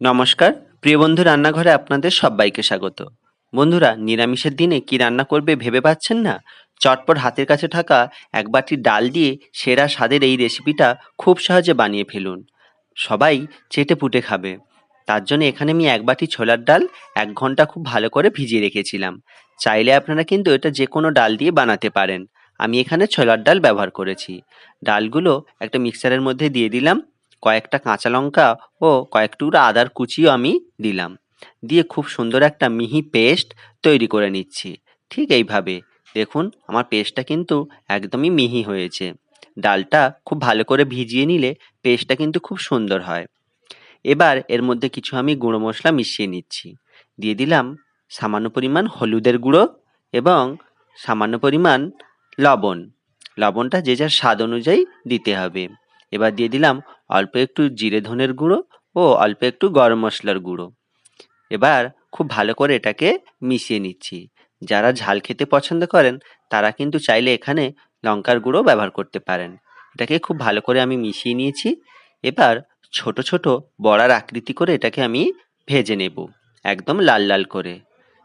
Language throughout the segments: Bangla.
নমস্কার। প্রিয় বন্ধু, রান্নাঘরে আপনাদের সবাইকে স্বাগত। বন্ধুরা, নিরামিষের দিনে কি রান্না করবে ভেবে পাচ্ছেন না? চটপট হাতের কাছে থাকা এক বাটি ডাল দিয়ে সেরা স্বাদের এই রেসিপিটা খুব সহজে বানিয়ে ফেলুন। সবাই চেটে পুটে খাবে। তার জন্য এখানে আমি এক বাটি ছোলার ডাল এক ঘণ্টা খুব ভালো করে ভিজিয়ে রেখেছিলাম। চাইলে আপনারা কিন্তু এটা যে কোনো ডাল দিয়ে বানাতে পারেন। আমি এখানে ছোলার ডাল ব্যবহার করেছি। ডালগুলো একটা মিক্সারের মধ্যে দিয়ে দিলাম। কয়েকটা কাঁচা লঙ্কা ও কয়েক আদার কুচিও আমি দিলাম। দিয়ে খুব সুন্দর একটা মিহি পেস্ট তৈরি করে নিচ্ছি। ঠিক এইভাবে। দেখুন, আমার পেস্টটা কিন্তু একদমই মিহি হয়েছে। ডালটা খুব ভালো করে ভিজিয়ে নিলে পেস্টটা কিন্তু খুব সুন্দর হয়। এবার এর মধ্যে কিছু আমি গুঁড়ো মশলা মিশিয়ে নিচ্ছি। দিয়ে দিলাম সামান্য পরিমাণ হলুদের গুঁড়ো এবং সামান্য পরিমাণ লবণ। লবণটা যে যার স্বাদ অনুযায়ী দিতে হবে। এবার দিয়ে দিলাম অল্প একটু জিরে ধনের গুঁড়ো ও অল্প একটু গরম মশলার গুঁড়ো। এবার খুব ভালো করে এটাকে মিশিয়ে নিচ্ছি। যারা ঝাল খেতে পছন্দ করেন, তারা কিন্তু চাইলে এখানে লঙ্কার গুঁড়ো ব্যবহার করতে পারেন। এটাকে খুব ভালো করে আমি মিশিয়ে নিয়েছি। এবার ছোট ছোট বড়ার আকৃতি করে এটাকে আমি ভেজে নেব, একদম লাল লাল করে।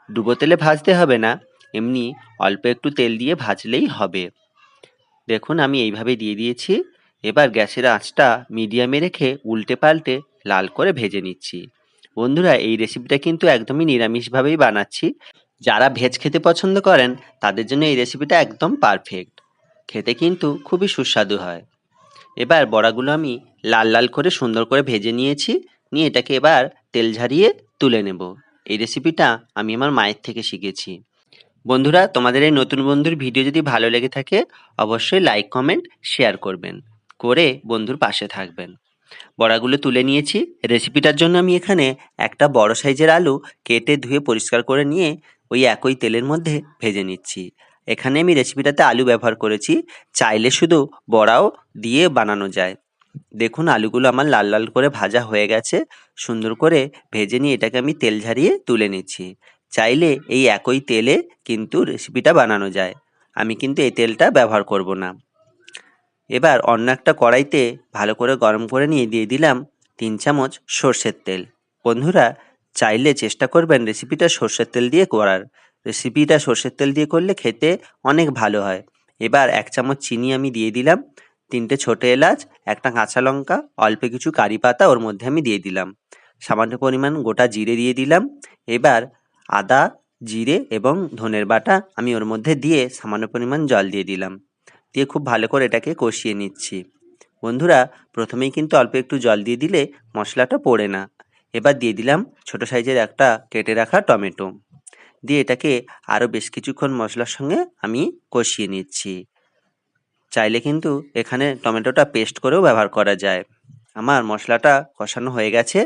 ডুবো তেলে ভাজতে হবে না, এমনি অল্প একটু তেল দিয়ে ভাজলেই হবে। দেখুন আমি এইভাবে দিয়ে দিয়েছি। এবার গ্যাসের আঁচটা মিডিয়ামে রেখে উল্টে পাল্টে লাল করে ভেজে নিচ্ছি। বন্ধুরা, এই রেসিপিটা কিন্তু একদমই নিরামিষভাবেই বানাচ্ছি। যারা ভেজ খেতে পছন্দ করেন, তাদের জন্য এই রেসিপিটা একদম পারফেক্ট খেতে কিন্তু খুবই সুস্বাদু হয়। এবার বড়াগুলো আমি লাল লাল করে সুন্দর করে ভেজে নিয়েছি। নিয়ে এটাকে এবার তেল ঝারিয়ে তুলে নেব। এই রেসিপিটা আমি আমার মায়ের থেকে শিখেছি। বন্ধুরা, তোমাদের এই নতুন বন্ধুর ভিডিও যদি ভালো লেগে থাকে, অবশ্যই লাইক কমেন্ট শেয়ার করবেন। করে বন্ধুর পাশে থাকবেন। বড়াগুলো তুলে নিয়েছি। রেসিপিটার জন্য আমি এখানে একটা বড় সাইজের আলু কেটে ধুয়ে পরিষ্কার করে নিয়ে ওই একই তেলের মধ্যে ভেজে নিচ্ছি। এখানে আমি রেসিপিটাতে আলু ব্যবহার করেছি। চাইলে শুধু বড়াও দিয়ে বানানো যায়। দেখুন, আলুগুলো আমার লাল লাল করে ভাজা হয়ে গেছে। সুন্দর করে ভেজে নিয়ে এটাকে আমি তেল ঝারিয়ে তুলে নিচ্ছি। চাইলে এই একই তেলে কিন্তু রেসিপিটা বানানো যায়। আমি কিন্তু এই তেলটা ব্যবহার করব না। এবার অন্য একটা কড়াইতে ভালো করে গরম করে নিয়ে দিয়ে দিলাম তিন চামচ সর্ষের তেল। বন্ধুরা, চাইলে চেষ্টা করবেন রেসিপিটা সর্ষের তেল দিয়ে করার। রেসিপিটা সর্ষের তেল দিয়ে করলে খেতে অনেক ভালো হয়। এবার এক চামচ চিনি আমি দিয়ে দিলাম, তিনটে ছোটো এলাচ, একটা কাঁচা লঙ্কা, অল্প কিছু কারি পাতা ওর মধ্যে আমি দিয়ে দিলাম। সামান্য পরিমাণ গোটা জিরে দিয়ে দিলাম। এবার আদা, জিরে এবং ধনের বাটা আমি ওর মধ্যে দিয়ে সামান্য পরিমাণ জল দিয়ে দিলাম। দিয়ে খুব ভালো করে এটাকে কষিয়ে নিচ্ছি। বন্ধুরা, প্রথমেই কিন্তু অল্প একটু জল দিয়ে দিলে মশলাটা পড়ে না। এবার দিয়ে দিলাম ছোট সাইজের একটা কেটে রাখা টমেটো। দিয়ে এটাকে আরও বেশ কিছুক্ষণ মশলার সঙ্গে আমি কষিয়ে নিচ্ছি। চাইলে কিন্তু এখানে টমেটোটা পেস্ট করেও ব্যবহার করা যায়। আমার মশলাটা কষানো হয়ে গেছে।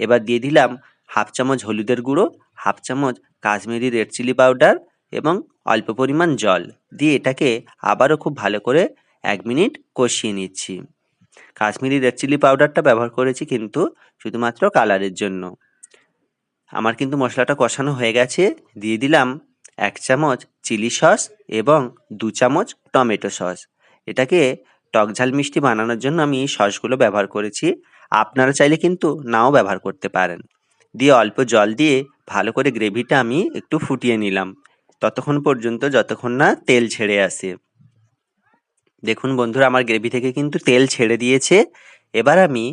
এবার দিয়ে দিলাম হাফ চামচ হলুদের গুঁড়ো, হাফ চামচ কাশ্মীরি রেড চিলি পাউডার এবং অল্প পরিমাণ জল দিয়ে এটাকে আবারও খুব ভালো করে এক মিনিট কষিয়ে নিচ্ছি। কাশ্মীরি রেড চিলি পাউডারটা ব্যবহার করেছি কিন্তু শুধুমাত্র কালারের জন্য। আমার কিন্তু মশলাটা কষানো হয়ে গেছে। দিয়ে দিলাম এক চামচ চিলি সস এবং দু চামচ টমেটো সস। এটাকে টক ঝাল মিষ্টি বানানোর জন্য আমি এই সসগুলো ব্যবহার করেছি। আপনারা চাইলে কিন্তু নাও ব্যবহার করতে পারেন। দিয়ে অল্প জল দিয়ে ভালো করে গ্রেভিটা আমি একটু ফুটিয়ে নিলাম। ততক্ষণ পর্যন্ত যতক্ষণ না তেল ছেড়ে আসে। দেখুন বন্ধুরা, আমার গ্রেভি থেকে কিন্তু তেল ছেড়ে দিয়েছে। এবার আমি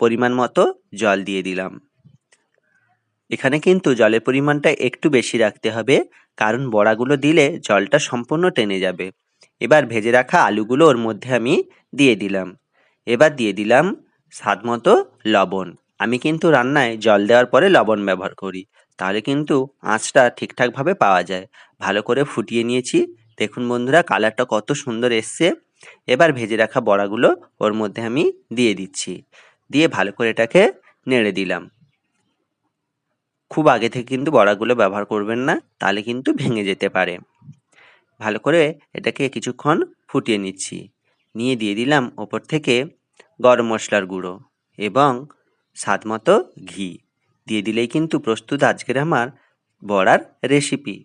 পরিমাণ মতো জল দিয়ে দিলাম। এখানে কিন্তু জলের পরিমাণটা একটু বেশি রাখতে হবে, কারণ বড়াগুলো দিলে জলটা সম্পূর্ণ টেনে যাবে। এবার ভেজে রাখা আলুগুলো ওর মধ্যে আমি দিয়ে দিলাম। এবার দিয়ে দিলাম স্বাদ মতো লবণ। আমি কিন্তু রান্নায় জল দেওয়ার পরে লবণ ব্যবহার করি, তাহলে কিন্তু আঁচটা ঠিকঠাকভাবে পাওয়া যায়। ভালো করে ফুটিয়ে নিয়েছি। দেখুন বন্ধুরা, কালারটা কত সুন্দর এসছে। এবার ভেজে রাখা বড়াগুলো ওর মধ্যে আমি দিয়ে দিচ্ছি। দিয়ে ভালো করে এটাকে নেড়ে দিলাম। খুব আগে থেকে কিন্তু বড়াগুলো ব্যবহার করবেন না, তাহলে কিন্তু ভেঙে যেতে পারে। ভালো করে এটাকে কিছুক্ষণ ফুটিয়ে নিচ্ছি। নিয়ে দিয়ে দিলাম ওপর থেকে গরম মশলার গুঁড়ো এবং স্বাদ মতো ঘি। দিয়ে দিলেই কিন্তু প্রস্তুত আজকের আমার বড়ার রেসিপি